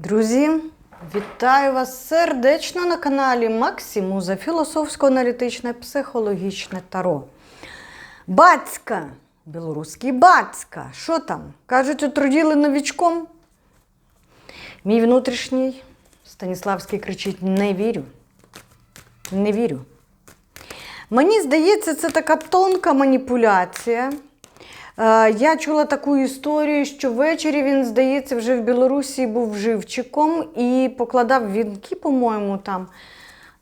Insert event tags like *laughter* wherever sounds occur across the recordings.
Друзі, вітаю вас сердечно на каналі Максимуза філософсько-аналітичне психологічне таро. Бацька, білоруський бацька. Що там? Кажуть, отруділи новічком. Мій внутрішній Станіславський кричить: не вірю. Не вірю. Мені здається, це така тонка маніпуляція. Е, Я чула таку історію, що ввечері він, здається, вже в Білорусі був живчиком і покладав вінки, по-моєму, там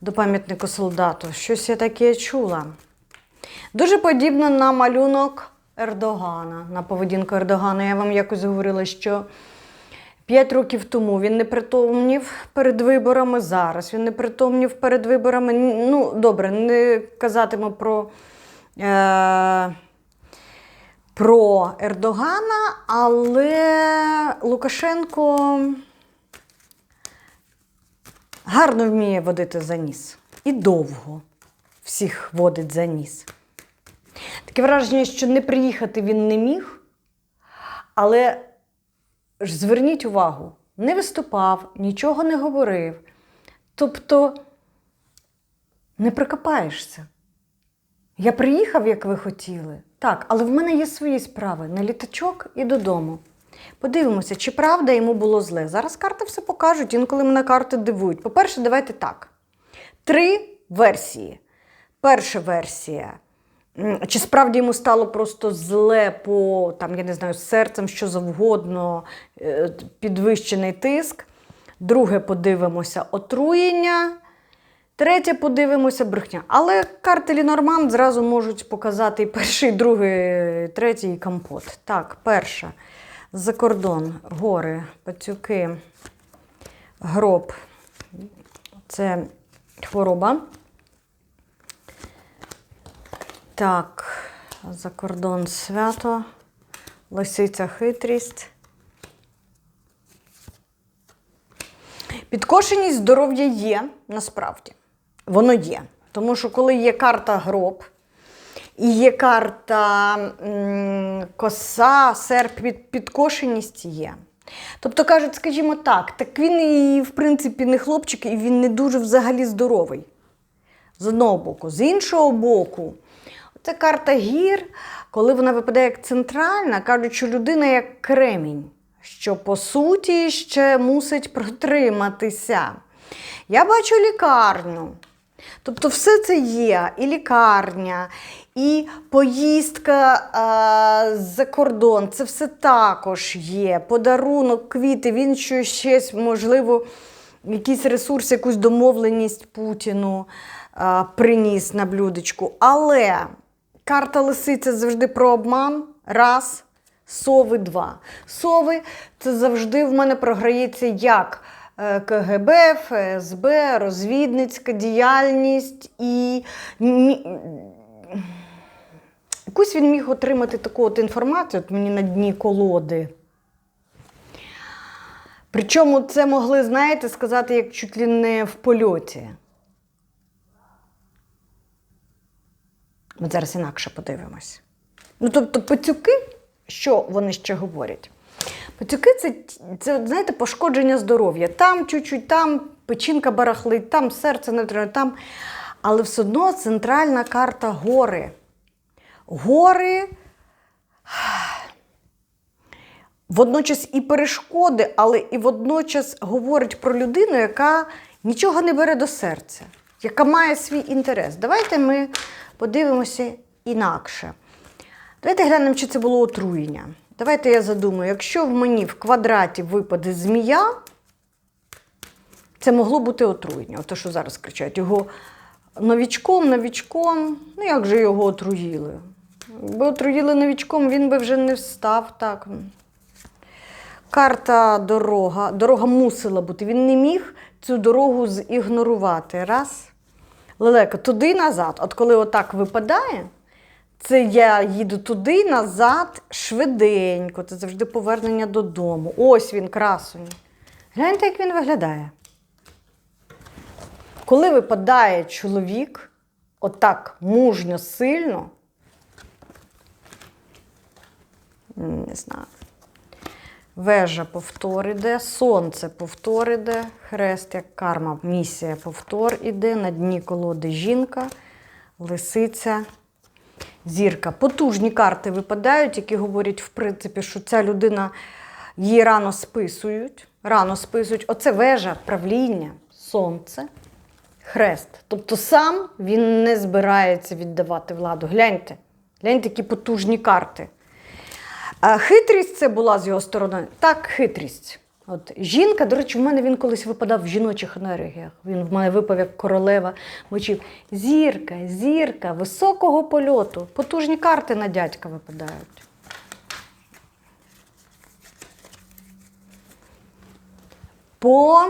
до пам'ятника солдату. Щось я таке чула. Дуже подібно на малюнок Ердогана, на поведінку Ердогана. Я вам якось говорила, що п'ять років тому він не притомнів перед виборами. Зараз він не притомнів перед виборами. Ну, добре, не казатиму про. Е- про Ердогана, але Лукашенко гарно вміє водити за ніс. І довго всіх водить за ніс. Таке враження, що не приїхати він не міг, але ж зверніть увагу, не виступав, нічого не говорив. Тобто не прикопаєшся. Я приїхав, як ви хотіли. Так, але в мене є свої справи на літачок і додому. Подивимося, чи правда йому було зле. Зараз карти все покажуть, інколи мене карти дивують. По-перше, давайте так. Три версії. Перша версія. Чи справді йому стало просто зле по там, я не знаю, серцем, що завгодно, е, підвищений тиск. Друге, подивимося, отруєння. Третє, подивимося брехня. Але карти Лінорман зразу можуть показати і перший, і другий, третій компот. Так, перша. За кордон, гори, пацюки, гроб. Це хвороба. Так, за кордон свято, лисиця хитрість. Підкошеність здоров'я є насправді. Воно є. Тому що коли є карта гроб, і є карта коса, серп, під, підкошеність є. Тобто кажуть, скажімо так, так він і, в принципі, не хлопчик, і він не дуже взагалі здоровий. З одного боку. З іншого боку, це карта гір, коли вона випадає як центральна, кажуть, що людина як кремінь, що по суті ще мусить протриматися. Я бачу лікарню. Тобто, все це є, і лікарня, і поїздка а, за кордон, це все також є. Подарунок, квіти, він щось, щось можливо, якийсь ресурс, якусь домовленість Путіну а, приніс на блюдечку. Але карта лисиця завжди про обман. Раз. Сови два. Сови це завжди в мене програється як е, КГБ, ФСБ, розвідницька діяльність і якусь він міг отримати таку от інформацію, от мені на дні колоди. Причому це могли, знаєте, сказати, як чуть ли не в польоті. Ми зараз інакше подивимось. Ну, тобто, пацюки, що вони ще говорять? Пацюки це, це знаєте, пошкодження здоров'я. Там чуть-чуть, там печінка барахлить, там серце не треба, там. Але все одно центральна карта гори. Гори *sighs* водночас і перешкоди, але і водночас говорить про людину, яка нічого не бере до серця, яка має свій інтерес. Давайте ми подивимося інакше. Давайте глянемо, чи це було отруєння. Давайте я задумаю, якщо в мені в квадраті випаде змія, це могло бути отруєння. Ото, що зараз кричать, його новічком, новічком. Ну як же його отруїли? Якби отруїли новічком, він би вже не встав так. Карта дорога. Дорога мусила бути. Він не міг цю дорогу зігнорувати. Раз. Лелека, туди назад. От коли отак випадає, це я їду туди, назад, швиденько. Це завжди повернення додому. Ось він, красунь. Гляньте, як він виглядає. Коли випадає чоловік, отак мужньо, сильно, не знаю. Вежа повтор іде, сонце повтор іде, хрест як карма, місія повтор іде, на дні колоди жінка, лисиця, зірка. Потужні карти випадають, які говорять, в принципі, що ця людина її рано списують. Рано списують. Оце вежа, правління, сонце, хрест. Тобто сам він не збирається віддавати владу. Гляньте, гляньте, які потужні карти. А хитрість це була з його сторони. Так, хитрість. От жінка, до речі, в мене він колись випадав в жіночих енергіях. Він в мене випав як королева мочів. Зірка, зірка, високого польоту. Потужні карти на дядька випадають. По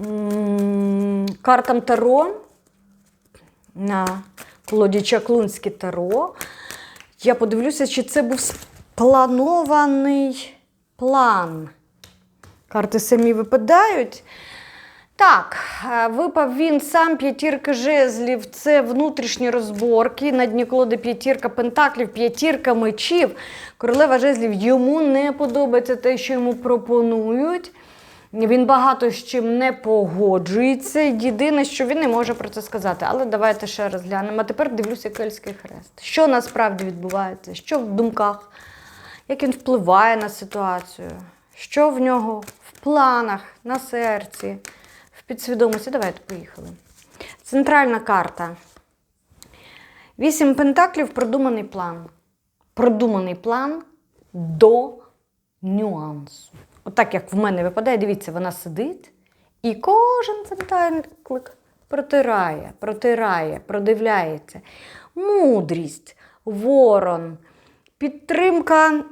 м, картам Таро на колоді Чаклунське Таро. Я подивлюся, чи це був спланований план. Карти самі випадають. Так, е, випав він сам п'ятірка жезлів. Це внутрішні розборки. На дні колоди п'ятірка пентаклів, п'ятірка мечів. Королева жезлів йому не подобається те, що йому пропонують. Він багато з чим не погоджується. Єдине, що він не може про це сказати. Але давайте ще раз глянемо. А тепер дивлюся Кельський хрест. Що насправді відбувається? Що в думках? Як він впливає на ситуацію? Що в нього в планах, на серці, в підсвідомості? Давайте поїхали. Центральна карта. Вісім пентаклів продуманий план. Продуманий план до нюансу. Отак, як в мене випадає, дивіться, вона сидить, і кожен пентаклик протирає, протирає, продивляється. Мудрість, ворон, підтримка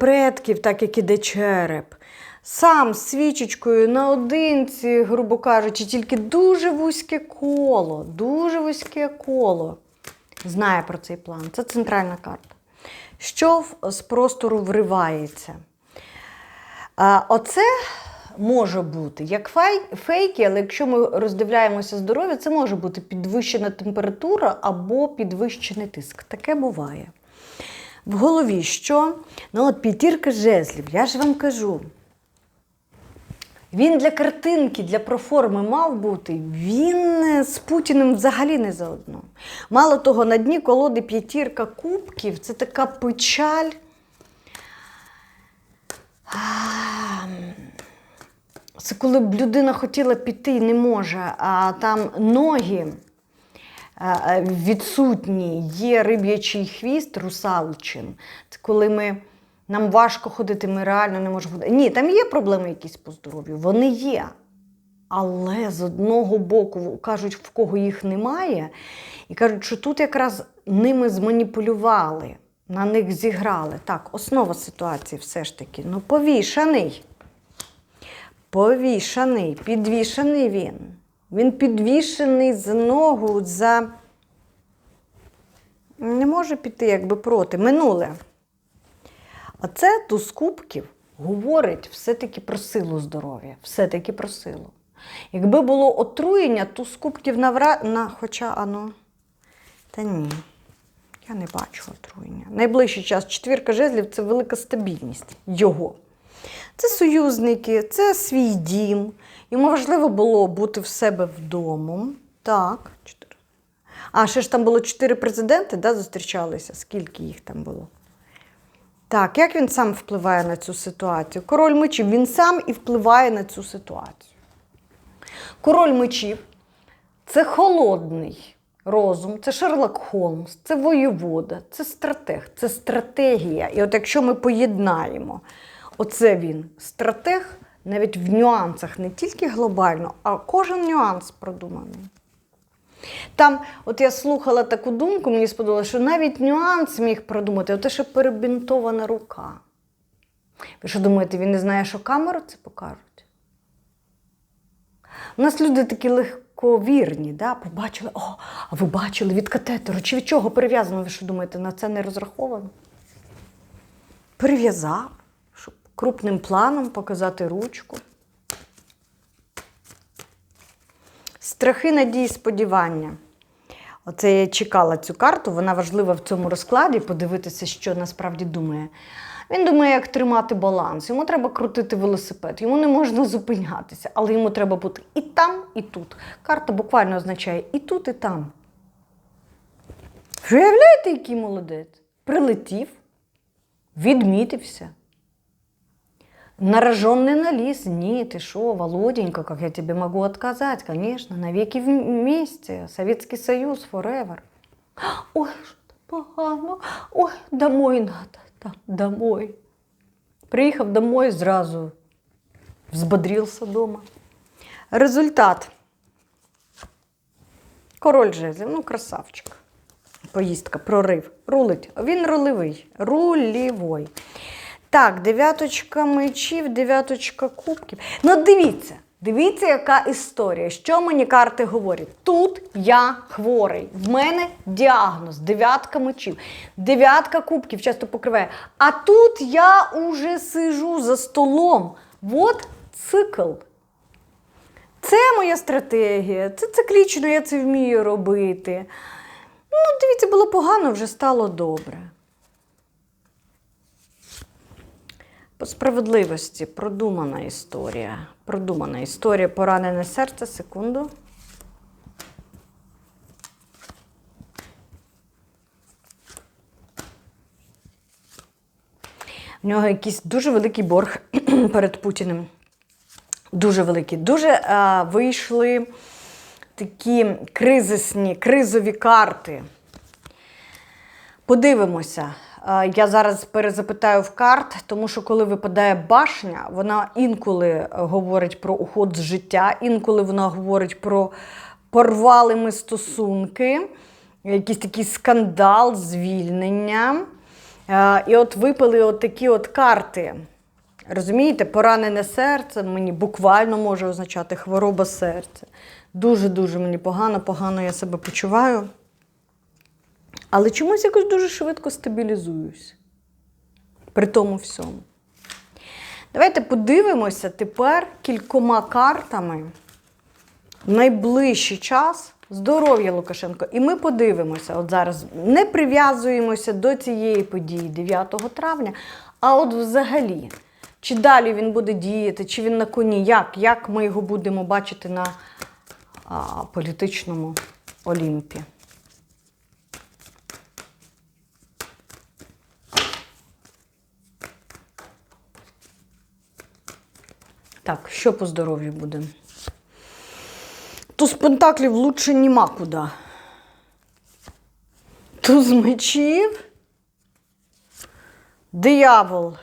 предків, так як іде череп. Сам з свічечкою наодинці, грубо кажучи, тільки дуже вузьке коло, дуже вузьке коло знає про цей план. Це центральна карта. Що з простору вривається? Оце може бути як фей- фейки, але якщо ми роздивляємося здоров'я, це може бути підвищена температура або підвищений тиск. Таке буває. В голові що? Ну, от п'ятірка жезлів, я ж вам кажу. Він для картинки, для проформи мав бути. Він е, з Путіним взагалі не заодно. Мало того, на дні колоди п'ятірка кубків це така печаль. Це коли б людина хотіла піти і не може, а там ноги відсутні, є риб'ячий хвіст, русалчин. Це коли ми, нам важко ходити, ми реально не можемо ходити. Ні, там є проблеми якісь по здоров'ю, вони є. Але з одного боку кажуть, в кого їх немає, і кажуть, що тут якраз ними зманіпулювали, на них зіграли. Так, основа ситуації все ж таки. Ну, повішаний. Повішаний, підвішаний він. Він підвішений за ногу, за. Не може піти якби проти. Минуле. Оце туз кубків говорить все-таки про силу здоров'я. Все-таки про силу. Якби було отруєння, туз кубків навра... на. Хоча ано. Та ні. Я не бачу отруєння. Найближчий час четвірка жезлів це велика стабільність його. Це союзники, це свій дім. Йому важливо було бути в себе вдома. Так. А ще ж там було чотири президенти, да, зустрічалися. Скільки їх там було? Так, як він сам впливає на цю ситуацію? Король мечів, він сам і впливає на цю ситуацію. Король мечів це холодний розум, це Шерлок Холмс, це воєвода, це стратег, це стратегія. І от якщо ми поєднаємо, оце він стратег навіть в нюансах, не тільки глобально, а кожен нюанс продуманий. Там, от я слухала таку думку, мені сподобалося, що навіть нюанс міг продумати, те, що перебінтована рука. Ви що думаєте, він не знає, що камеру це покажуть? У нас люди такі легковірні, да? побачили, о, а ви бачили від катетеру, чи від чого перев'язано? Ви що думаєте, на це не розраховано? Перев'язав, щоб крупним планом показати ручку. Страхи, надії, сподівання. Оце я чекала цю карту, вона важлива в цьому розкладі, подивитися, що насправді думає. Він думає, як тримати баланс. Йому треба крутити велосипед, йому не можна *laughs* зупинятися, але йому треба бути і там, і тут. Карта буквально означає і тут, і там. Виявляєте, який молодець? Прилетів, відмітився. Нараженный на лис. Нет, ты шо, Володенька, как я тебе могу отказать? Конечно, навеки вместе. Советский Союз, forever. Ой, що погано. Ой, домой надо. Да, домой. Приїхав домой, зразу взбодрился дома. Результат. Король жезлів, ну, красавчик. Поїздка, прорив. Рулить. Він рулевий. Рулівой. Так, дев'яточка мечів, дев'яточка кубків. Ну, дивіться, дивіться, яка історія. Що мені карти говорять? Тут я хворий. В мене діагноз, дев'ятка мечів, дев'ятка кубків часто покриває. А тут я уже сижу за столом. От цикл. Це моя стратегія, це циклічно, я це вмію робити. Ну, дивіться, було погано, вже стало добре. По справедливості продумана історія. Продумана історія поранене серце. Секунду. В нього якийсь дуже великий борг *clears throat* перед Путіним. Дуже великий. Дуже е, вийшли такі кризисні, кризові карти. Подивимося. Е, Я зараз перезапитаю в карт, тому що коли випадає башня, вона інколи говорить про уход з життя, інколи вона говорить про порвали ми стосунки, якийсь такий скандал, звільнення. Е, І от випали от такі от карти. Розумієте, поранене серце мені буквально може означати хвороба серця. Дуже-дуже мені погано, погано я себе почуваю. Але чомусь якось дуже швидко стабілізуюсь. При тому всьому. Давайте подивимося тепер кількома картами в найближчий час здоров'я Лукашенко. І ми подивимося, от зараз не прив'язуємося до цієї події 9 травня, а от взагалі, чи далі він буде діяти, чи він на коні, як, як ми його будемо бачити на а, політичному Олімпі. Так, що по здоров'ю буде? Туз пентаклів лучше нема куди. Туз мечів. Диявол.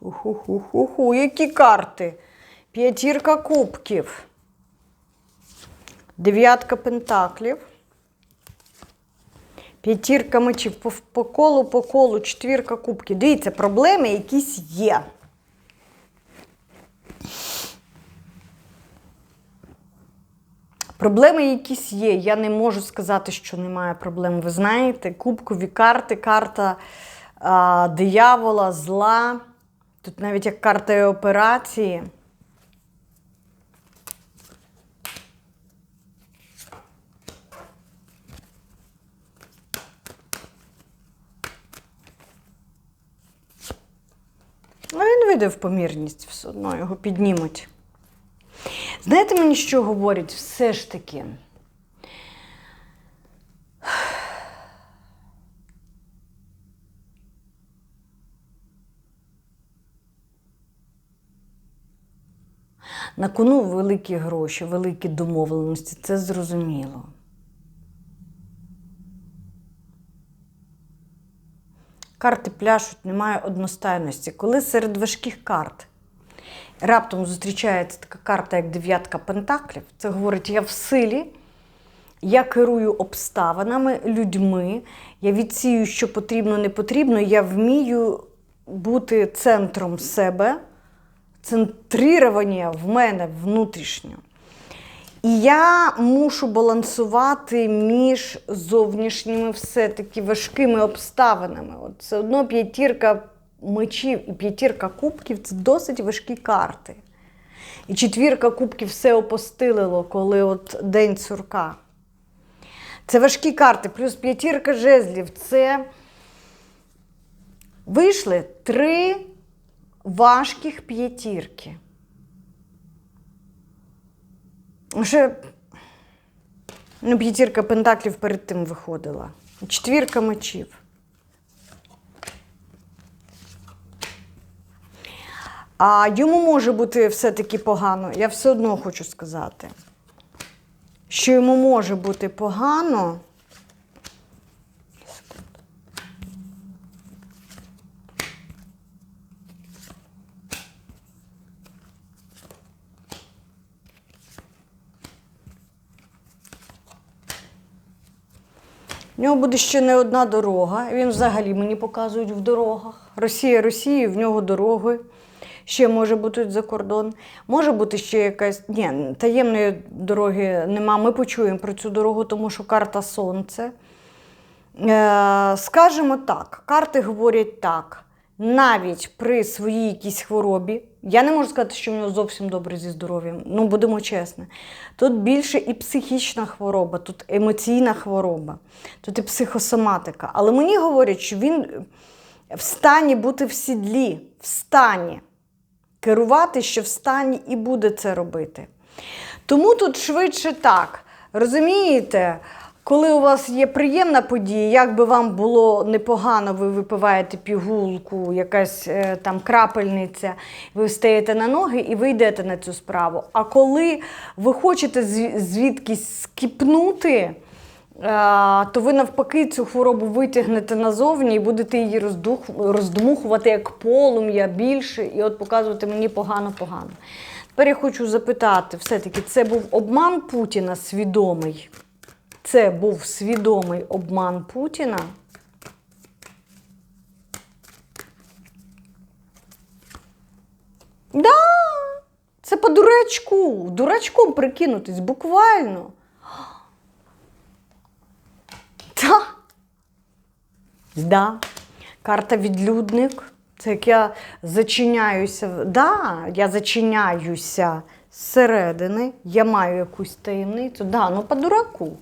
Ху-ху-ху-ху. Які карти? П'ятірка кубків. Дев'ятка пентаклів. П'ятірка мечів. По колу, по колу, четвірка кубків. Дивіться, проблеми якісь є. Проблеми якісь є. Я не можу сказати, що немає проблем. Ви знаєте, кубкові карти, карта а, диявола, зла. Тут навіть як карта операції. Ну, в помірність, все одно його піднімуть. Знаєте мені, що говорять все ж таки? *sighs* На кону великі гроші, великі домовленості, це зрозуміло. Карти пляшуть, немає одностайності. Коли серед важких карт раптом зустрічається така карта, як дев'ятка пентаклів, це говорить, я в силі, я керую обставинами, людьми, я відсію, що потрібно, не потрібно, я вмію бути центром себе, центрірування в мене внутрішньо. І я мушу балансувати між зовнішніми все-таки важкими обставинами. От Все одно п'ятірка мечів і п'ятірка кубків це досить важкі карти. І четвірка кубків все опостилило, коли от День сурка. Це важкі карти, плюс п'ятірка жезлів це Вийшли три важких п'ятірки. Ще ну, п'ятірка пентаклів перед тим виходила. Четвірка мечів. А йому може бути все-таки погано. Я все одно хочу сказати, що йому може бути погано. В нього буде ще не одна дорога. Він взагалі мені показують в дорогах. Росія, Росія, в нього дороги. Ще може бути за кордон. Може бути ще якась. Ні, таємної дороги нема. Ми почуємо про цю дорогу, тому що карта Сонце. Е, скажімо так, карти говорять так. Навіть при своїй якійсь хворобі, я не можу сказати, що в нього зовсім добре зі здоров'ям. Ну, будемо чесні. Тут більше і психічна хвороба, тут емоційна хвороба, тут і психосоматика. Але мені говорять, що він в стані бути в сідлі, в стані керувати, що в стані і буде це робити. Тому тут швидше так. Розумієте, коли у вас є приємна подія, як би вам було непогано, ви випиваєте пігулку, якась е, там крапельниця, ви встаєте на ноги і ви йдете на цю справу. А коли ви хочете звідкись скіпнути, е, то ви навпаки цю хворобу витягнете назовні і будете її роздух, роздмухувати як полум'я більше, і от показувати мені погано-погано. Тепер я хочу запитати, все-таки це був обман Путіна свідомий? Це був свідомий обман Путіна? Да, це по дурачку, дурачком прикинутись, буквально. Та. Да. Карта відлюдник. Це як я зачиняюся. Да, я зачиняюся зсередини, я маю якусь таємницю. Да, ну по дураку.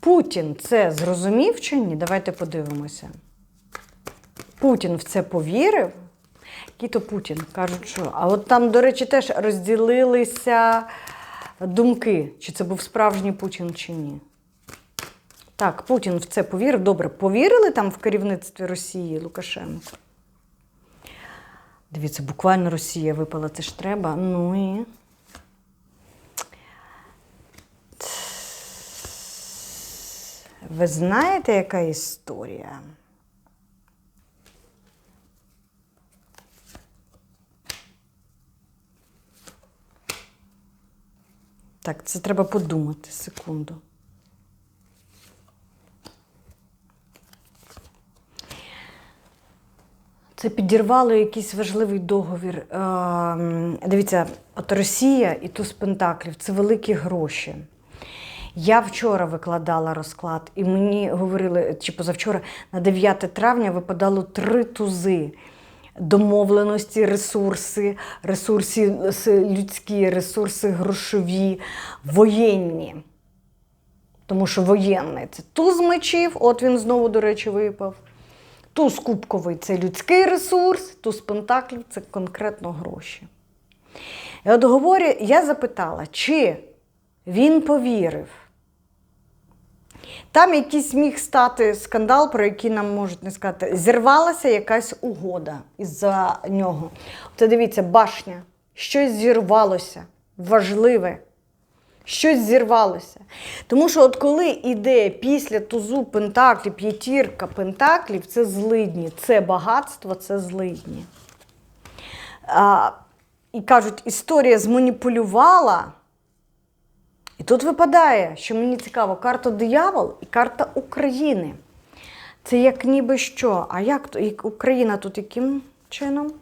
Путін це зрозумів чи ні? Давайте подивимося. Путін в це повірив. Який то Путін? Кажуть, що. А от там, до речі, теж розділилися думки, чи це був справжній Путін, чи ні. Так, Путін в це повірив. Добре, повірили там в керівництві Росії Лукашенко? Дивіться, буквально Росія випала, це ж треба. Ну і. Ви знаєте, яка історія? Так, це треба подумати секунду. Це підірвало якийсь важливий договір. Ем, Дивіться, от Росія і туз Пентаклів це великі гроші. Я вчора викладала розклад, і мені говорили, чи позавчора, на 9 травня випадало три тузи. Домовленості, ресурси, ресурси людські, ресурси грошові, воєнні. Тому що воєнний це туз мечів, от він знову, до речі, випав. Туз кубковий це людський ресурс, туз пентаклів це конкретно гроші. І от говорю, я запитала, чи він повірив. Там якийсь міг стати скандал, про який нам можуть не сказати. Зірвалася якась угода із-за нього. Це дивіться, башня. Щось зірвалося. Важливе. Щось зірвалося. Тому що, от коли іде після тузу пентаклів, п'ятірка пентаклів, це злидні, це багатство, це злидні. А, і кажуть, історія зманіпулювала. І тут випадає, що мені цікаво, карта диявол і карта України. Це як ніби що? А як Україна тут яким чином?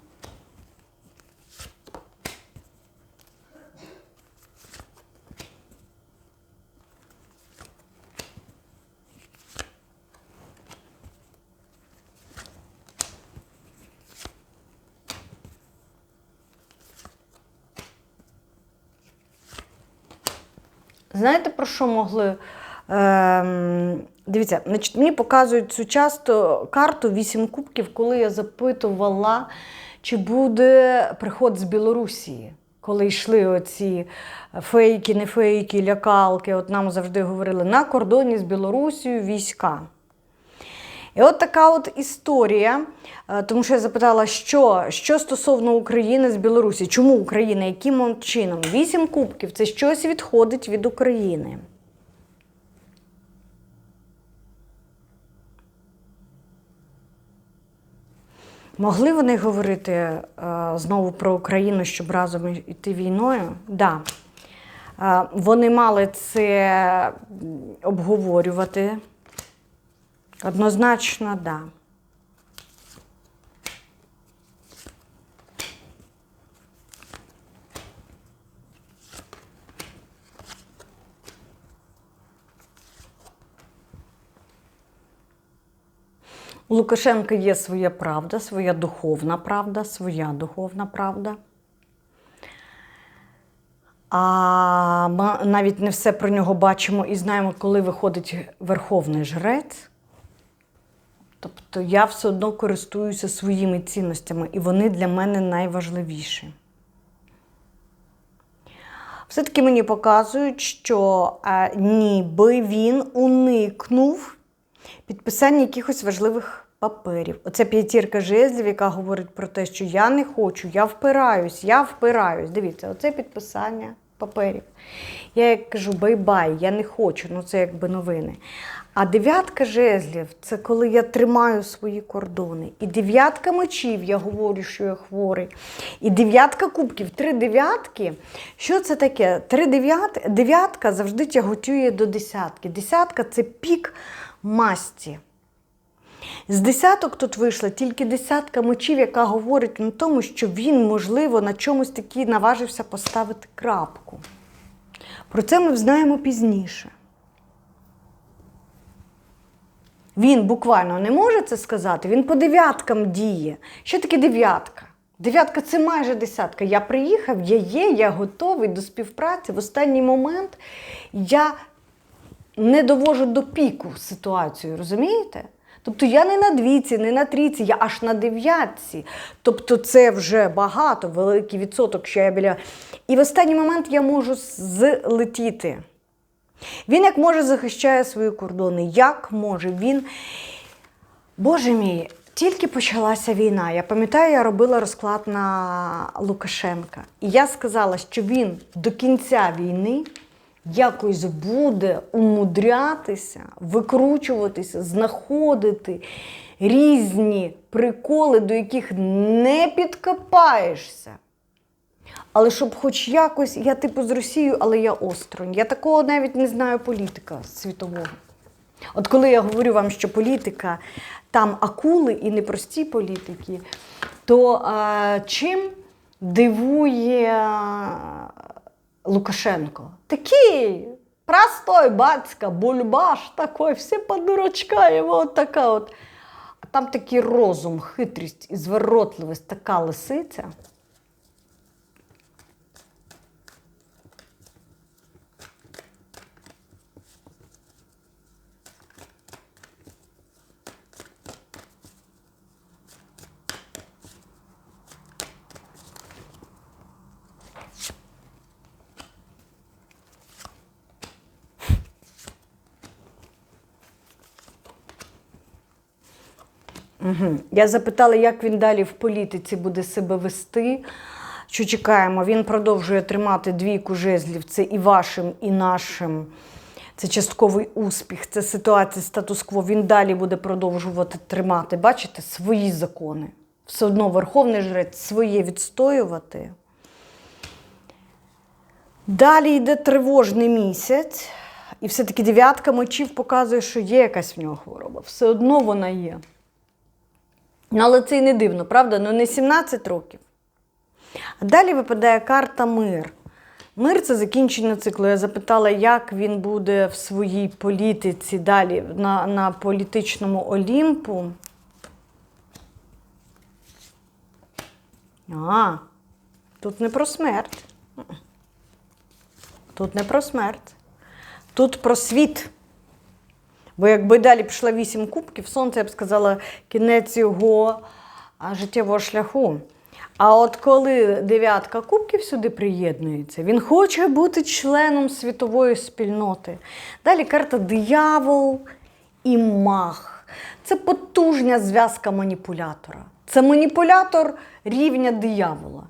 Знаєте, про що могли Ем, дивіться, значить, мені показують цю часто карту вісім кубків, коли я запитувала, чи буде приход з Білорусі. Коли йшли оці фейки, не фейки, лякалки, от нам завжди говорили на кордоні з Білорусією війська. І от така от історія, е, тому що я запитала, що, що стосовно України з Білорусі, чому Україна, яким чином? Вісім кубків це щось відходить від України. Могли вони говорити е, знову про Україну, щоб разом йти війною? Так. Да. Е, вони мали це обговорювати. Однозначно. Да. У Лукашенка є своя правда, своя духовна правда, своя духовна правда. А ми навіть не все про нього бачимо і знаємо, коли виходить верховний жрець. Тобто я все одно користуюся своїми цінностями, і вони для мене найважливіші. Все-таки мені показують, що е, ніби він уникнув підписання якихось важливих паперів. Оце п'ятірка жезлів, яка говорить про те, що я не хочу, я впираюсь, я впираюсь. Дивіться, оце підписання паперів. Я як кажу, бай-бай, я не хочу, ну це якби новини. А дев'ятка жезлів це коли я тримаю свої кордони. І дев'ятка мечів, я говорю, що я хворий. І дев'ятка кубків, три дев'ятки. Що це таке? Три дев'ятка завжди тяготює до десятки. Десятка це пік масті. З десяток тут вийшла тільки десятка мечів, яка говорить на тому, що він, можливо, на чомусь таки наважився поставити крапку. Про це ми знаємо пізніше. Він буквально не може це сказати, він по дев'яткам діє. Що таке дев'ятка? Дев'ятка це майже десятка. Я приїхав, я є, я готовий до співпраці. В останній момент я не довожу до піку ситуацію, розумієте? Тобто я не на двійці, не на трійці, я аж на дев'ятці. Тобто це вже багато, великий відсоток, що я біля. І в останній момент я можу злетіти. Він як може захищає свої кордони, як може він. Боже мій, тільки почалася війна. Я пам'ятаю, я робила розклад на Лукашенка. І я сказала, що він до кінця війни якось буде умудрятися, викручуватися, знаходити різні приколи, до яких не підкопаєшся. Але щоб хоч якось, я типу з Росією, але я осторонь. Я такого навіть не знаю політика світового. От коли я говорю вам, що політика там акули і непрості політики, то а, чим дивує Лукашенко? Такий простой батька, бульбаш такой, всі по дурачка, його така от. А там такий розум, хитрість і зворотливість, така лисиця. Угу. Я запитала, як він далі в політиці буде себе вести. Що чекаємо? Він продовжує тримати двійку жезлів. Це і вашим, і нашим. Це частковий успіх, це ситуація статус-кво. Він далі буде продовжувати тримати. Бачите, свої закони. Все одно Верховний Жрець своє відстоювати. Далі йде тривожний місяць, і все-таки дев'ятка мечів показує, що є якась в нього хвороба. Все одно вона є. Ну, але це і не дивно, правда? Ну не 17 років. А далі випадає карта мир. Мир це закінчення циклу. Я запитала, як він буде в своїй політиці далі на, на політичному Олімпу. А, тут не про смерть. Тут не про смерть. Тут про світ. Бо якби далі пішла вісім кубків, сонце, я б сказала, кінець його життєвого шляху. А от коли дев'ятка кубків сюди приєднується, він хоче бути членом світової спільноти. Далі карта диявол і мах. Це потужна зв'язка маніпулятора. Це маніпулятор рівня диявола.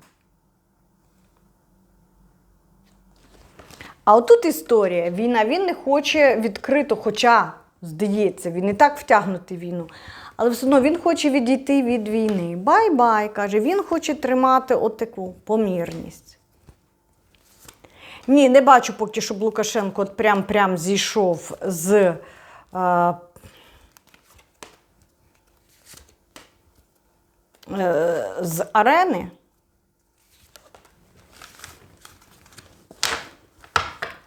А отут історія. Війна, він не хоче відкрито, хоча, здається, він і так втягнутий війну. Але все одно він хоче відійти від війни. Бай-бай, каже, він хоче тримати отаку помірність. Ні, не бачу поки, щоб Лукашенко от прям-прям зійшов з. Е, е, з арени.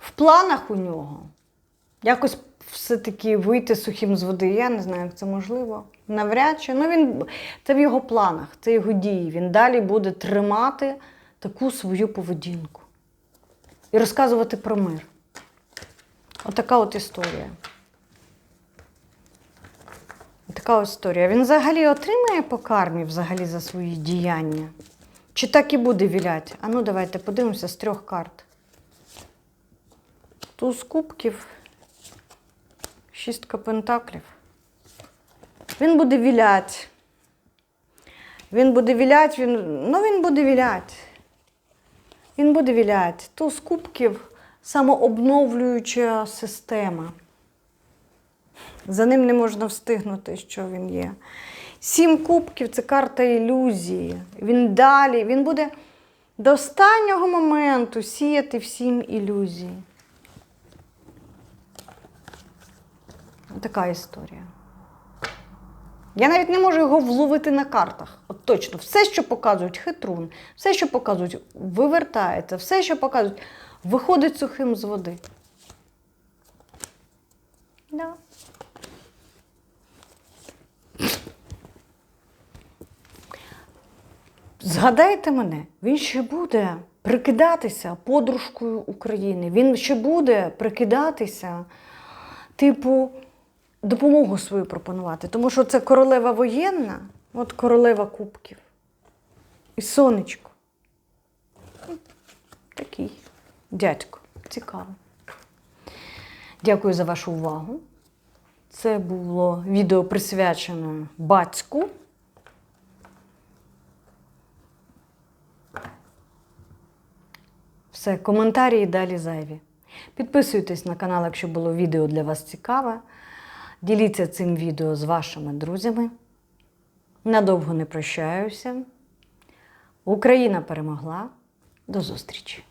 В планах у нього якось все-таки вийти сухим з води. Я не знаю, як це можливо. Навряд чи. Ну, він, це в його планах, це його дії. Він далі буде тримати таку свою поведінку і розказувати про мир. Отака от історія. Така історія. Він взагалі отримає по кармі взагалі за свої діяння? Чи так і буде вілять? А ну давайте подивимося з трьох карт. Туз кубків, шістка пентаклів. Він буде вілять. Він буде вілять, він. Ну він буде вілять. Він буде вілять. Туз кубків самообновлююча система. За ним не можна встигнути, що він є. Сім кубків це карта ілюзії. Він далі, він буде до останнього моменту сіяти всім ілюзії. Така історія. Я навіть не можу його вловити на картах. От точно, все, що показують хитрун, все, що показують, вивертається, все, що показують, виходить сухим з води. Да. Згадайте мене, він ще буде прикидатися подружкою України. Він ще буде прикидатися, типу, допомогу свою пропонувати. Тому що це королева воєнна, от королева кубків. І сонечко. Такий дядько. Цікаво. Дякую за вашу увагу. Це було відео присвячене батьку. Все, коментарі далі зайві. Підписуйтесь на канал, якщо було відео для вас цікаве. Діліться цим відео з вашими друзями. Надовго не прощаюся. Україна перемогла. До зустрічі!